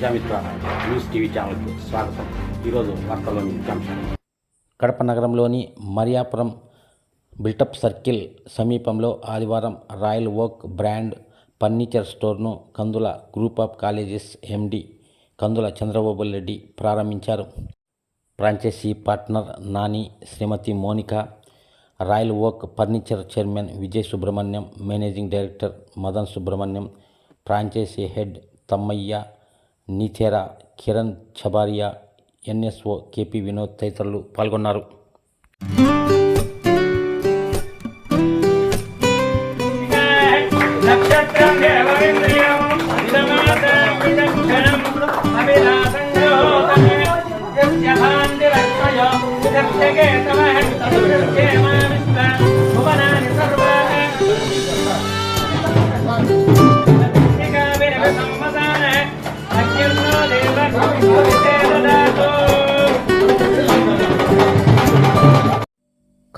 Prajamitra news TV ఛానల్కి స్వాగతం. ఈరోజు వార్తల్లోని ముఖ్యాంశాలు కడప నగరంలోని మరియాపురం బిల్టప్ సర్కిల్ సమీపంలో ఆదివారం రాయల్ ఓక్ brand furniture స్టోర్ను Kandula group of colleges MD Kandula Chandrababu Reddy ప్రారంభించారు. Franchisee partner Nani Shrimati Monika royal oak furniture chairman Vijay Subrahmanyam managing director Madan Subrahmanyam franchisee head Tammayya నీథేర Kiran Chhabria NSO KP Vinod తదితరులు పాల్గొన్నారు. నక్షత్రం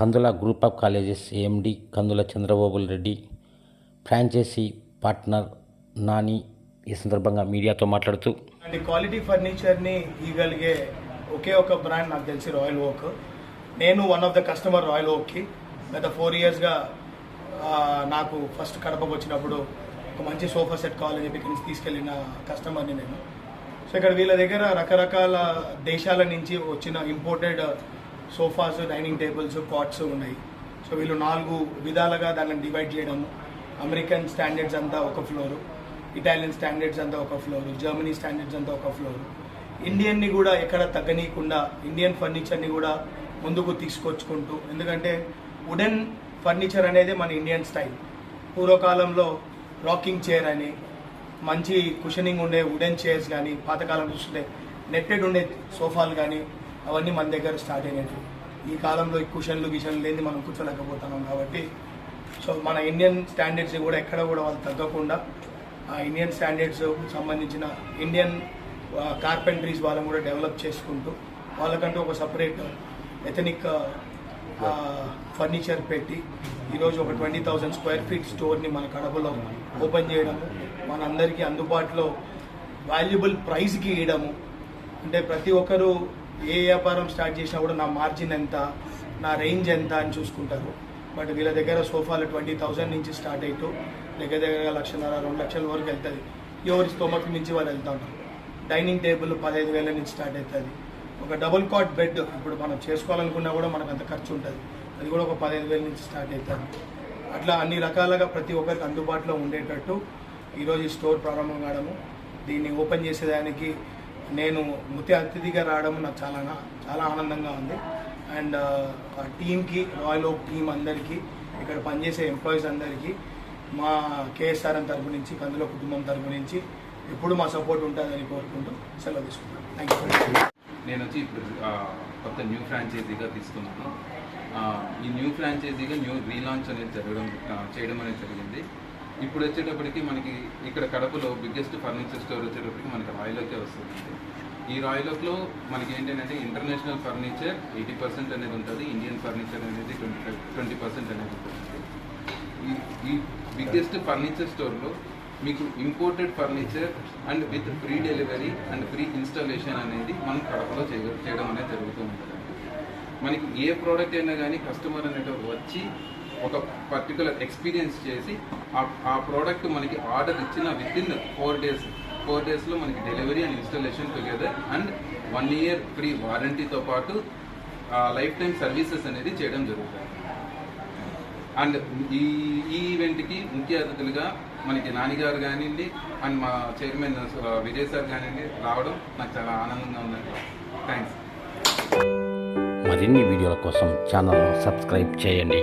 Kandula group of colleges AMD Kandula చంద్రబాబుల్ Reddy franchisee partner Nani ఈ సందర్భంగా మీడియాతో మాట్లాడుతూ and quality ఫర్నిచర్ని ఇవ్వగలిగే ఒకే ఒక brand నాకు తెలిసి రాయల్ ఓక్. నేను one of the customer royal ఓక్కి గత ఫోర్ ఇయర్స్గా నాకు ఫస్ట్ కడపకు వచ్చినప్పుడు ఒక మంచి సోఫా సెట్ కావాలని చెప్పి ఇక్కడి నుంచి తీసుకెళ్ళిన కస్టమర్ని నేను. సో ఇక్కడ వీళ్ళ దగ్గర రకరకాల దేశాల నుంచి వచ్చిన imported sofas dining tables cots ఉన్నాయి. సో వీళ్ళు నాలుగు విధాలుగా దాన్ని డివైడ్ చేయడము అమెరికన్ స్టాండర్డ్స్ అంతా ఒక ఫ్లోరు ఇటాలియన్ స్టాండర్డ్స్ అంతా ఒక ఫ్లోరు జర్మనీ స్టాండర్డ్స్ అంతా ఒక ఫ్లోరు. ఇండియన్ని కూడా ఎక్కడ తగ్గనీయకుండా ఇండియన్ ఫర్నిచర్ని కూడా ముందుకు తీసుకొచ్చుకుంటూ ఎందుకంటే వుడెన్ ఫర్నిచర్ అనేది మన ఇండియన్ స్టైల్. పూర్వకాలంలో రాకింగ్ చైర్ అని మంచి కుషనింగ్ ఉండే వుడెన్ చైర్స్ కానీ పాతకాలం చూస్తుంటే నెట్టెడ్ ఉండే సోఫాలు కానీ అవన్నీ మన దగ్గర స్టార్ట్ అయినట్టు. ఈ కాలంలో ఈ కుషన్లు గిషన్లు లేని మనం కూర్చోలేకపోతున్నాం కాబట్టి. సో మన ఇండియన్ స్టాండర్డ్స్ కూడా ఎక్కడ కూడా వాళ్ళు తగ్గకుండా ఆ ఇండియన్ స్టాండర్డ్స్ సంబంధించిన ఇండియన్ కార్పెంటరీస్ వాళ్ళని కూడా డెవలప్ చేసుకుంటూ వాళ్ళకంటూ ఒక సపరేట్ ఎథనిక్ ఫర్నిచర్ పెట్టి ఈరోజు ఒక ట్వంటీ థౌజండ్ స్క్వేర్ ఫీట్ స్టోర్ని మన కడపలో ఓపెన్ చేయడము మనందరికీ అందుబాటులో వాల్యుబుల్ ప్రైస్కి ఇవ్వడము అంటే ప్రతి ఒక్కరూ ఏ వ్యాపారం స్టార్ట్ చేసినా కూడా నా మార్జిన్ ఎంత నా రేంజ్ ఎంత అని చూసుకుంటారు. బట్ వీళ్ళ దగ్గర సోఫాలు ట్వంటీ థౌజండ్ నుంచి స్టార్ట్ అవుతూ దగ్గర దగ్గర లక్షన్నర రెండు లక్షల వరకు వెళ్తుంది. ఎవరి స్తోమకు మించి వాళ్ళు వెళ్తూ ఉంటారు. డైనింగ్ టేబుల్ పదహైదు వేల నుంచి స్టార్ట్ అవుతుంది ఒక డబుల్ కాట్ బెడ్ ఇప్పుడు మనం చేసుకోవాలనుకున్నా కూడా మనకు అంత ఖర్చు ఉంటుంది. అది కూడా ఒక పదహైదు వేల నుంచి స్టార్ట్ అవుతుంది అట్లా అన్ని రకాలుగా ప్రతి ఒక్కరికి అందుబాటులో ఉండేటట్టు ఈరోజు ఈ స్టోర్ ప్రారంభం కావడము దీన్ని ఓపెన్ చేసేదానికి నేను ముఖ్య అతిథిగా రావడం నాకు చాలా చాలా ఆనందంగా ఉంది. అండ్ ఆ టీంకి రాయల్ ఓక్ టీం అందరికీ ఇక్కడ పనిచేసే ఎంప్లాయీస్ అందరికీ మా కేఎస్ఆర్ అని తరపు నుంచి కందుల కుటుంబం తరపు నుంచి ఎప్పుడు మా సపోర్ట్ ఉంటుందని కోరుకుంటూ సెలవు తీసుకుంటాను థ్యాంక్ యూ నేను వచ్చి ఇప్పుడు కొత్త న్యూ ఫ్రాంచైజీగా తీసుకున్నాను. ఈ న్యూ ఫ్రాంచైజీగా న్యూ రీలాంచ్ అనేది జరగడం చేయడం అనేది జరిగింది. ఇప్పుడు వచ్చేటప్పటికి మనకి ఇక్కడ కడపలో బిగ్గెస్ట్ ఫర్నిచర్ స్టోర్ వచ్చేటప్పటికి మనకి రాయలోకే వస్తుంది ఈ రాయలోక్లో మనకి ఏంటంటే ఇంటర్నేషనల్ ఫర్నిచర్ ఎయిటీ పర్సెంట్ అనేది ఉంటుంది ఇండియన్ ఫర్నిచర్ అనేది ట్వంటీ ట్వంటీ పర్సెంట్ అనేది ఉంటుంది. ఈ ఈ బిగ్గెస్ట్ ఫర్నిచర్ స్టోర్లో మీకు imported furniture and with free delivery and free installation అనేది మనం కడపలో చేయ చేయడం అనేది జరుగుతూ ఉంటుంది మనకి ఏ ప్రోడక్ట్ అయినా కానీ కస్టమర్ అనేటువంటి వచ్చి ఒక పర్టికులర్ ఎక్స్పీరియన్స్ చేసి ఆ ఆ ప్రోడక్ట్ మనకి ఆర్డర్ ఇచ్చిన within four days four డేస్లో మనకి delivery and installation together and one year free వారంటీతో పాటు లైఫ్ టైం సర్వీసెస్ అనేది చేయడం జరుగుతుంది. అండ్ ఈ ఈ ఈవెంట్కి ముఖ్య అతిథులుగా మనకి నానిగారు కానివ్వండి అండ్ మా చైర్మన్ విజయ్ సార్ కానివ్వండి రావడం నాకు చాలా ఆనందంగా ఉందండి. థ్యాంక్స్ మరిన్ని వీడియోల కోసం ఛానల్ను సబ్స్క్రైబ్ చేయండి.